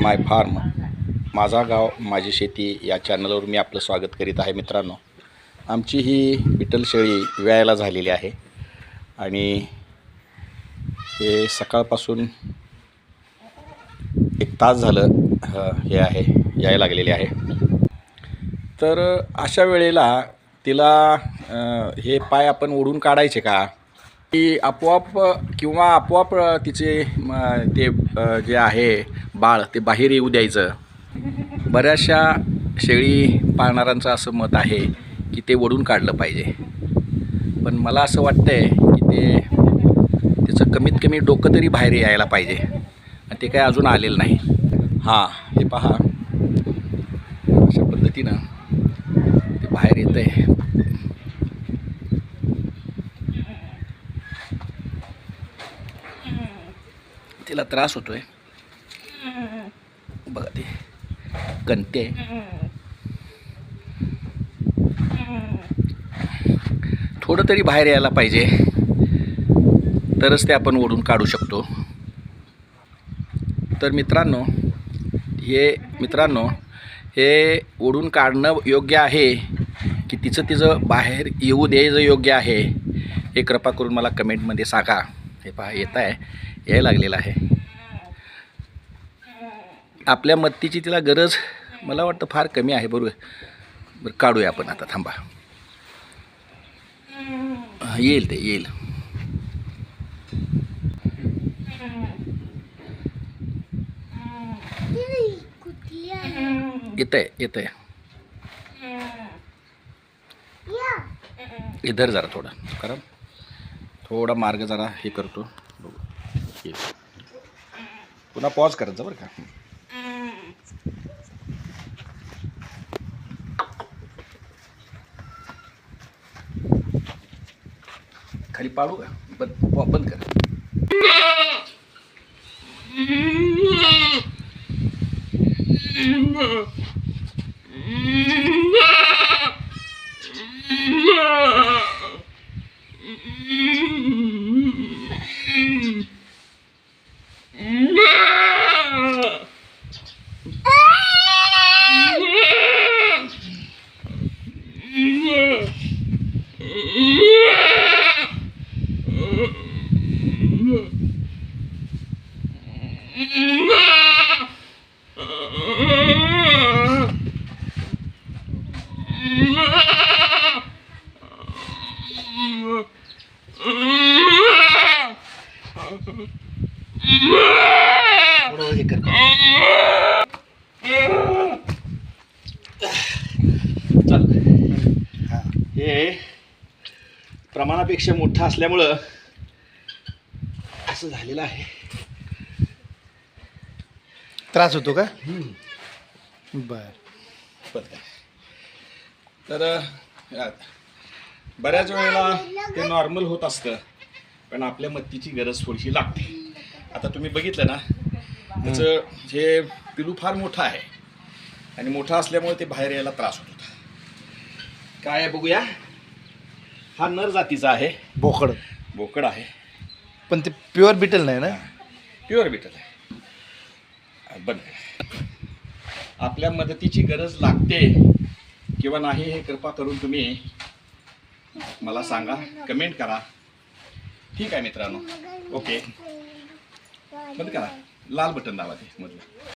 माय form माझा गाव माझी शेती या चॅनलवर मी आपलं स्वागत करीत आहे मित्रांनो. आमची ही बिटल शेळी व्यायला झालेली आहे. आणि हे सकाळपासून एक तास झालं हे आहे यायला लागलेले आहे. तर अशा वेळेला तिला हे पाय आपण ओढून काढायचे का? की आपोआप किंवा आपोआप तिचे म, ते जे आहे बाळ ते बाहेर येऊ द्यायचं. बऱ्याचशा शेळी पाळणाऱ्यांचं असं मत आहे की ते ओढून काढलं पाहिजे. पण मला असं वाटतंय की ते त्याचं कमीत कमी डोकं तरी बाहेर यायला पाहिजे. आणि ते काय अजून आलेलं नाही. हां हे पहा. अशा पद्धतीनं ते बाहेर येतं आहे तिला त्रास होतोय. बघा ते. गणते थोडं तरी बाहेर यायला पाहिजे. तरच ते आपण ओढून काढू शकतो. तर मित्रांनो हे मित्रांनो हे ओढून काढणं योग्य आहे की तिचं तिचं बाहेर येऊ द्यायचं योग्य आहे हे कृपा करून मला कमेंटमध्ये सांगा. हे पहा येत आहे. यायला लागलेलं आहे. आपल्या मत्तीची तिला गरज मला वाटतं फार कमी आहे बरोबर? बरं काढूया आपण आता थांबा. येईल ते येईल. येतं आहे येतं आहे. इधर जरा थोडा कारण थोडा मार्ग जरा हे करतो. बघू. पुन्हा पॉज करायचं बरं का. खाली पाडू का? बंद बंद कर. Yeah. चल. हां. हे प्रमाणापेक्षा मोठं असल्यामुळं असं झालेलं आहे. त्रास होतो का? बर. तर बऱ्याच वेळेला ते नॉर्मल होत असतं पण आपल्या मत्तीची गरज थोडीशी लागते. आता तुम्ही बघितलं ना त्याचं हे पिलू फार मोठं आहे. आणि मोठा असल्यामुळे ते बाहेर यायला त्रास होत होता. काय आहे बघूया. हा नर जातीचा आहे. बोकड. बोकड आहे. पण ते प्युअर बिटल नाही ना? प्युअर बिटल आहे. करा. आपल्या मदतीची गरज लागते. किंवा नाही हे कृपा करून तुम्ही मला सांगा कमेंट करा. ठीक आहे मित्रांनो. ओके बंद करा. लाल बटन दाबा ते मधलं.